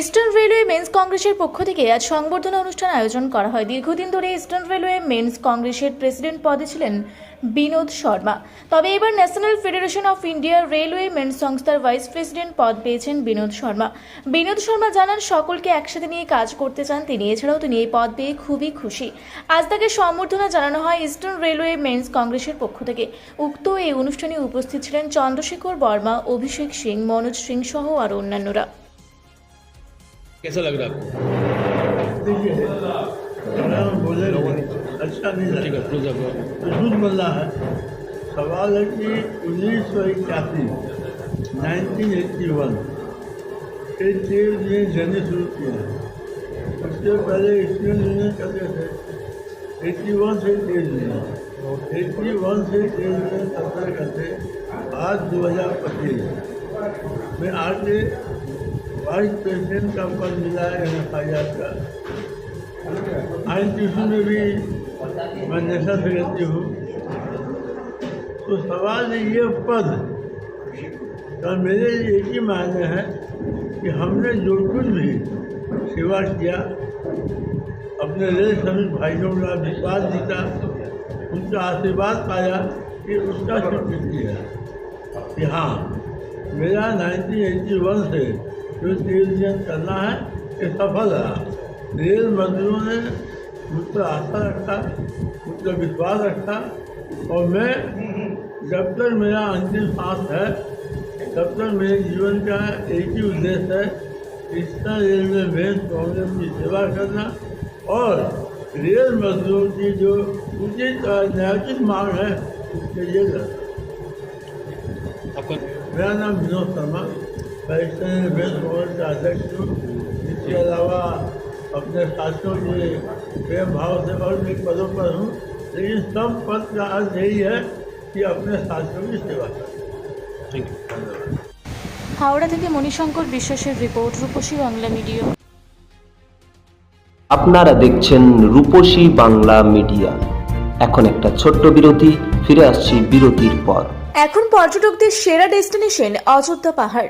Eastern railway men's কংগ্রেসের পক্ষ থেকে আজ সংবর্ধনা অনুষ্ঠান আয়োজন করা হয়। দীর্ঘদিন ধরে ইস্টার্ন রেলওয়ে মেন্স কংগ্রেসের প্রেসিডেন্ট পদে ছিলেন বিনোদ শর্মা। তবে এবার national federation of India railway men's সংস্থার ভাইস প্রেসিডেন্ট পদ পেয়েছেন বিনোদ শর্মা। বিনোদ শর্মা জানান, সকলকে একসাথে নিয়ে কাজ করতে চান তিনি। এছাড়াও তিনি এই পদ পেয়ে খুবই খুশি। আজ তাকে সম্বর্ধনা জানানো হয় ইস্টার্ন রেলওয়ে মেন্স কংগ্রেসের পক্ষ থেকে। উক্ত এই অনুষ্ঠানে উপস্থিত ছিলেন চন্দ্রশেখর বর্মা, অভিষেক সিং, মনোজ সিং সহ আরও অন্যান্যরা। कैसा लग रहा है आपको? अच्छा नहीं ठीक है है। सवाल है कि उन्नीस सौ इक्यासी नाइनटीन एट्टी वन से ट्रेड यूनियन जर्नी शुरू किया। उससे पहले स्टूडेंट यूनियन करते थे एट्टी वन से ट्रेड यूनियन एट्टी वन से ट्रेड यूनियन करते करते आज दो हज़ार पच्चीस। में आगे वाइस प्रेसिडेंट का पद मिला है एफ़ आई आर का। आई ट्यूशन में भी मैं नेशनल सेक्रेटरी हूँ। तो सवाल ये पद का मेरे लिए एक ही मायने है कि हमने जो कुछ भी सेवा किया, अपने रेल श्रमिक भाइयों का विश्वास जीता, उनका आशीर्वाद पाया कि उसका स्वीकृति है। कि हाँ मेरा 1981 से जो टेलीविज़न करना है ये सफल रहा रेल मंत्रियों ने मुझ पर आस्था रखा मुझ पर विश्वास रखा और मैं जब तक मेरा अंतिम सांस है तब तक मेरे जीवन का एक ही उद्देश्य है इतना रेलवे मेन कांग्रेस की सेवा करना और रेल मजदूरों की जो उचित और न्यायोचित मांग है उसके लिए आपका मेरा नाम विनोद शर्मा। मैं स्टेट वेस्ट बोर्ड का अध्यक्ष हूँ इसके अलावा अपने साथियों के प्रेम भाव से और भी पदों पर हूँ लेकिन सब पद का अर्थ यही है कि अपने साथियों की सेवा करें थैंक यू হাওড়া থেকে মণিশঙ্কর বিশ্বাসের রিপোর্ট রূপসী বাংলা মিডিয়া আপনারা দেখছেন রূপসী বাংলা মিডিয়া এখন একটা ছোট্ট বিরতি ফিরে আসছি বিরতির পর এখন পর্যটকদের সেরা ডেস্টিনেশন অযোধ্যা পাহাড়